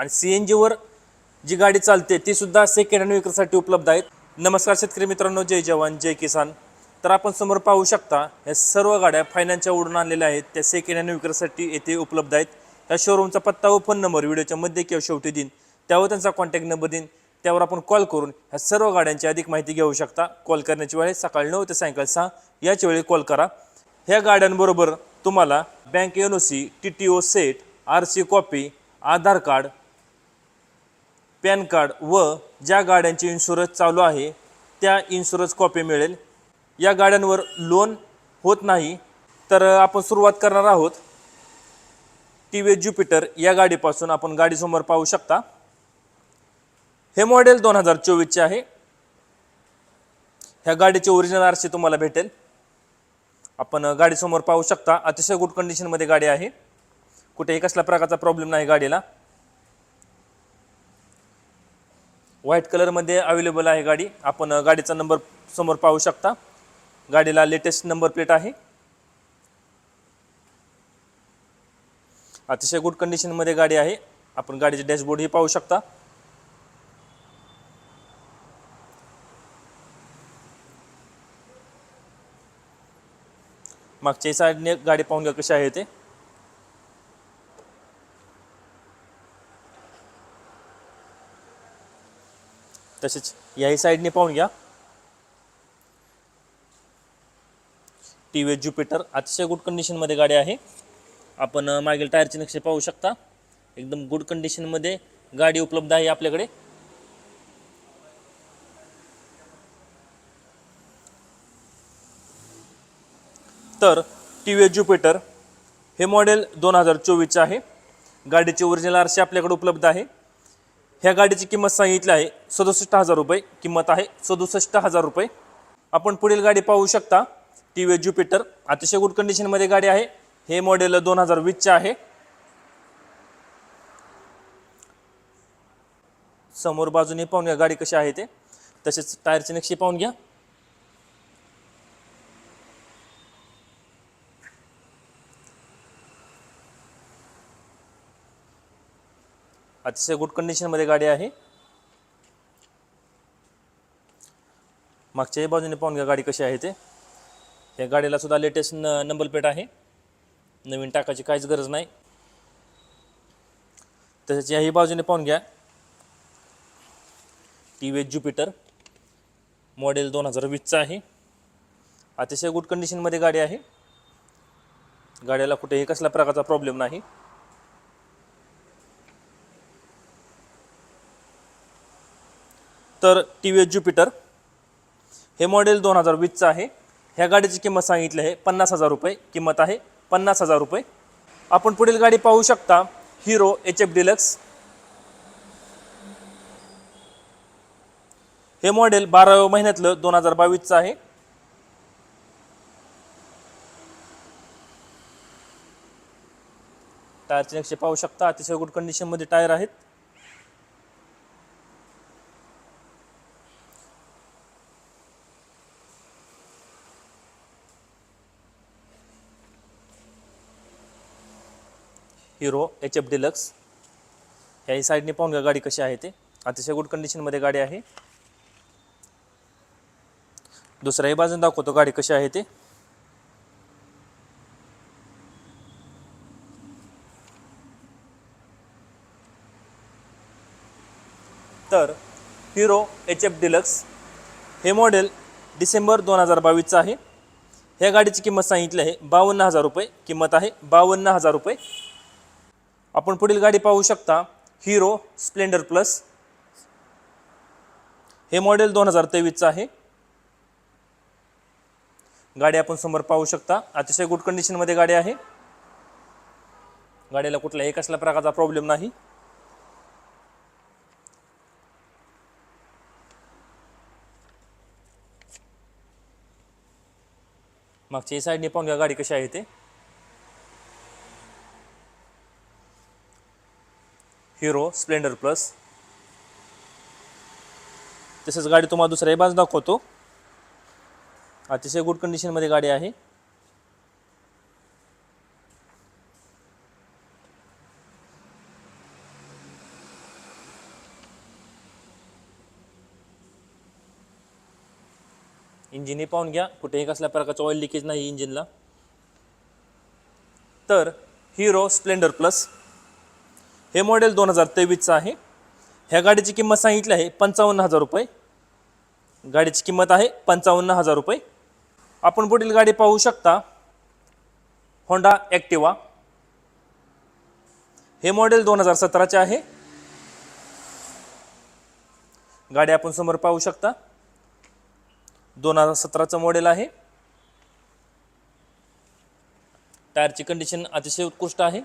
आणि C N जीवर जी गाडी चालते ती सुद्धा सेकंड हँड विक्रीसाठी उपलब्ध आहेत. नमस्कार शेतकरी मित्रांनो जय जवान जय किसान. तर आपण समोर पाहू शकता या सर्व गाड्या फायनान्सच्या उडून आणलेल्या आहेत त्या सेकंड हँड विक्रीसाठी येथे उपलब्ध आहेत. त्या शोरूमचा पत्ता व फोन नंबर व्हिडिओच्या मध्ये किंवा शेवटी देईन. त्यावर त्यांचा कॉन्टॅक्ट नंबर देईन. त्यावर आपण कॉल करून ह्या सर्व गाड्यांची अधिक माहिती घेऊ शकता. कॉल करण्याची वेळ सकाळी नऊ ते सायंकाळी सहा. याच वेळी कॉल करा. ह्या गाड्यांबरोबर तुम्हाला bank N O C T T O set R C copy Aadhaar card PAN card व ज्या गाड्यांचे इन्शुरन्स चालू आहे त्या इन्शुरन्स कॉपी मिळेल. या गाड्यांवर लोन होत नाही तर आपण सुरुवात करणार आहोत. टी व्ही ज्युपिटर या गाडीपासून आपण गाडीसमोर पाहू शकता. हे मॉडेल दोन हजार चोवीसचे आहे. ह्या गाडीचे ओरिजिनल आरसी तुम्हाला भेटेल. आपण गाडीसमोर पाहू शकता. अतिशय गुड कंडिशनमध्ये गाडी आहे. कुठेही कसल्या प्रकारचा प्रॉब्लेम नाही गाडीला. व्हाईट कलरमध्ये अवेलेबल आहे गाडी. आपण गाडीचा नंबर समोर पाहू शकता. गाडीला लेटेस्ट नंबर प्लेट आहे. अतिशय गुड कंडिशनमध्ये गाडी आहे. आपण गाडीचे डॅशबोर्डही पाहू शकता. मागच्या साईडने गाडी पाहून घ्या कशी आहे ते. तसेच याही साईडने पाहून घ्या. टी व्ही ज्युपिटर अतिशय गुड कंडिशनमध्ये गाडी आहे. आपण मागील टायरचे नक्षे पाहू शकता. एकदम गुड कंडिशनमध्ये गाडी उपलब्ध आहे आपल्याकडे. तर टी व्ही ज्युपिटर हे मॉडेल दोन हजार चोवीसचे आहे. गाडीचे ओरिजिनल आरसे आपल्याकडे उपलब्ध आहे. ह्या गाडीची किंमत सांगितली आहे. सदुसष्ट हजार रुपये किंमत आहे. सदुसष्ट हजार रुपये. आपण पुढील गाडी पाहू शकता. T V Jupiter. अतिशय गुड कंडिशनमध्ये गाडी आहे. हे मॉडेल दोन हजार वीसचे आहे. समोर बाजूने पाहून घ्या गाडी कशी आहे ते. तसेच टायरचे नक्षी पाहून घ्या. अतिशय गुड कंडिशनमध्ये गाडी आहे. मागच्याही बाजूने पाहून घ्या गाडी कशी आहे ते. या गाडीला सुद्धा लेटेस्ट न नंबर प्लेट आहे. नवीन टाकायची काहीच गरज नाही. तसेच याही बाजूने पाहून घ्या. टी व्ही ज्युपिटर मॉडेल दोन हजार वीसचा आहे. अतिशय गुड कंडिशनमध्ये गाडी आहे. गाड्याला कुठेही कसल्या प्रकारचा प्रॉब्लेम नाही. तर टी व्ही ज्युपिटर. हे मॉडेल दोन हजार वीसचं आहे. ह्या गाडीची किंमत सांगितली आहे पन्नास हजार रुपये किंमत आहे पन्नास हजार रुपये. आपण पुढील गाडी पाहू शकता हिरो एच एफ डिलक्स हे मॉडेल बाराव्या महिन्यातलं दोन हजार बावीसचं आहे. टायरचे नक्षे पाहू शकता अतिशय गुड कंडिशनमध्ये टायर आहेत. हिरो एच एफ डिलक्स ह्याही साईडने पाहून घ्या गाडी कशी आहे ते. अतिशय गुड कंडिशनमध्ये गाडी आहे. दुसऱ्याही बाजून दाखवतो गाडी कशी आहे ते. तर हिरो एच एफ डिलक्स हे मॉडेल डिसेंबर दोन हजार बावीसचं आहे. ह्या गाडीची किंमत सांगितली आहे बावन्न हजार रुपये. किंमत आहे बावन्न हजार रुपये. आपण पुढील गाडी पाहू शकता. हिरो स्प्लेंडर प्लस हे मॉडेल दोन हजार तेवीसचं आहे. गाडी आपण समोर पाहू शकता. अतिशय गुड कंडिशनमध्ये गाडी आहे. गाडीला कुठल्याही कसल्या प्रकारचा प्रॉब्लेम नाही. मागच्या साईडने पाहून घ्या गाडी कशी आहे ते. हिरो स्प्लेंडर प्लस तसेच गाडी तुम्हाला दुसऱ्या बाजू दाखवतो. अतिशय गुड कंडिशनमध्ये गाडी आहे. इंजिन पाहून घ्या. कुठेही कसल्या प्रकारचं ऑइल लिकेज नाही इंजिनला तर हिरो स्प्लेंडर प्लस हे मॉडेल दोन हजार तेवीसचं आहे. ह्या गाडीची किंमत सांगितली आहे पंचावन्न हजार रुपये. गाडीची किंमत आहे पंचावन्न हजार रुपये. आपण पुढील गाडी पाहू शकता. होंडा ॲक्टिवा हे मॉडेल दोन हजार सतराचे आहे. गाडी आपण समोर पाहू शकता. दोन हजार सतराचं मॉडेल आहे. टायरची कंडिशन अतिशय उत्कृष्ट आहे.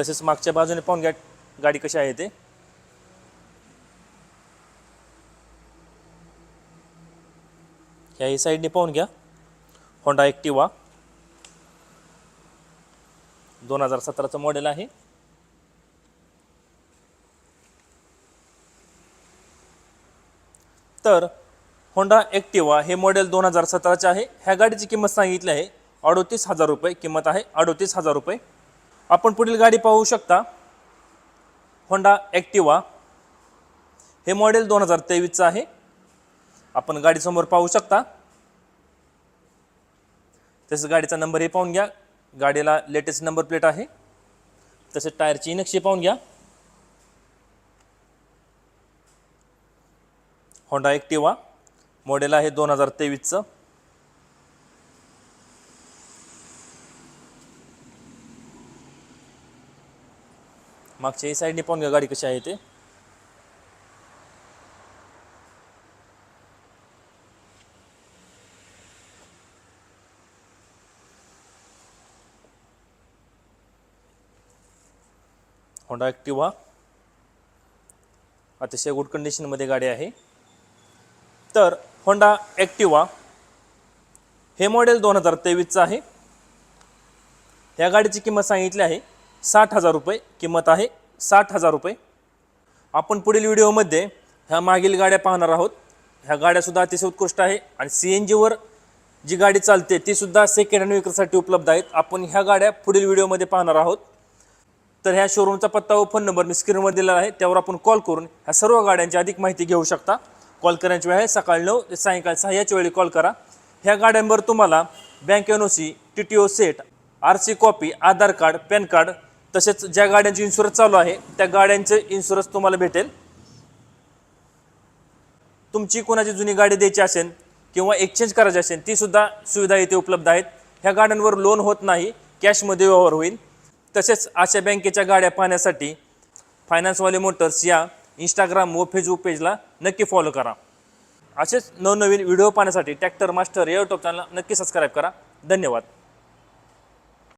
तसेच मागच्या बाजूने पाहून घ्या गाडी कशी आहे ते. ह्याही साईडने पाहून घ्या. होंडा ॲक्टिवा दोन हजार सतराचं मॉडेल आहे. तर होंडा ॲक्टिवा हे मॉडेल दोन हजार सतराचे आहे. ह्या गाडीची किंमत सांगितली आहे. अडोतीस हजार रुपये किंमत आहे. अडोतीस हजार रुपये. आपण पुढील गाडी पाहू शकता. होंडा ॲक्टिवा हे मॉडेल दोन हजार तेवीसचं आहे. आपण गाडीसमोर पाहू शकता. तसेच गाडीचा नंबरही पाहून घ्या. गाडीला लेटेस्ट नंबर प्लेट आहे. तसेच टायरची नक्षी पाहून घ्या. होंडा ॲक्टिवा मॉडेल आहे दोन हजार तेवीसचं. मागच्या साईडने पाहून घ्या गाडी कशी आहे ते. होंडा ॲक्टिवा अतिशय गुड कंडिशनमध्ये गाडी आहे. तर होंडा ॲक्टिवा हे मॉडेल दोन हजार तेवीसचं आहे. ह्या गाडीची किंमत सांगितली आहे. साठ हजार रुपये किंमत आहे. साठ हजार रुपये. आपण पुढील व्हिडिओमध्ये ह्या मागील गाड्या पाहणार आहोत. ह्या गाड्यासुद्धा अतिशय उत्कृष्ट आहे आणि सी एन जीवर जी गाडी चालते तीसुद्धा सेकंड हँड विक्रीसाठी उपलब्ध आहेत. आपण ह्या गाड्या पुढील व्हिडिओमध्ये पाहणार आहोत. तर ह्या शोरूमचा पत्ता व फोन नंबर मी स्क्रीनवर दिलेला आहे. त्यावर आपण कॉल करून ह्या सर्व गाड्यांची अधिक माहिती घेऊ शकता. कॉल करण्याची वेळ आहे. सकाळी नऊ ते सायंकाळी सहा याच्या वेळी कॉल करा. ह्या गाड्यांवर तुम्हाला bank N O C T T O set R C copy Aadhaar card PAN card तसेच ज्या गाड्यांचे इन्शुरन्स चालू आहे त्या गाड्यांचे इन्शुरन्स तुम्हाला भेटेल. तुमची कोणाची जुनी गाडी द्यायची असेल किंवा एक्सचेंज करायची असेल ती सुद्धा सुविधा इथे उपलब्ध आहेत. ह्या गाड्यांवर लोन होत नाही कॅशमध्ये व्यवहार होईल. तसेच अशा बँकेच्या गाड्या पाहण्यासाठी फायनान्सवाले मोटर्स या इंस्टाग्राम व फेसबुक पेजला नक्की फॉलो करा. असेच नवनवीन व्हिडिओ पाहण्यासाठी ट्रॅक्टर मास्टर या यूट्यूब चॅनलला नक्की सबस्क्राईब करा. धन्यवाद.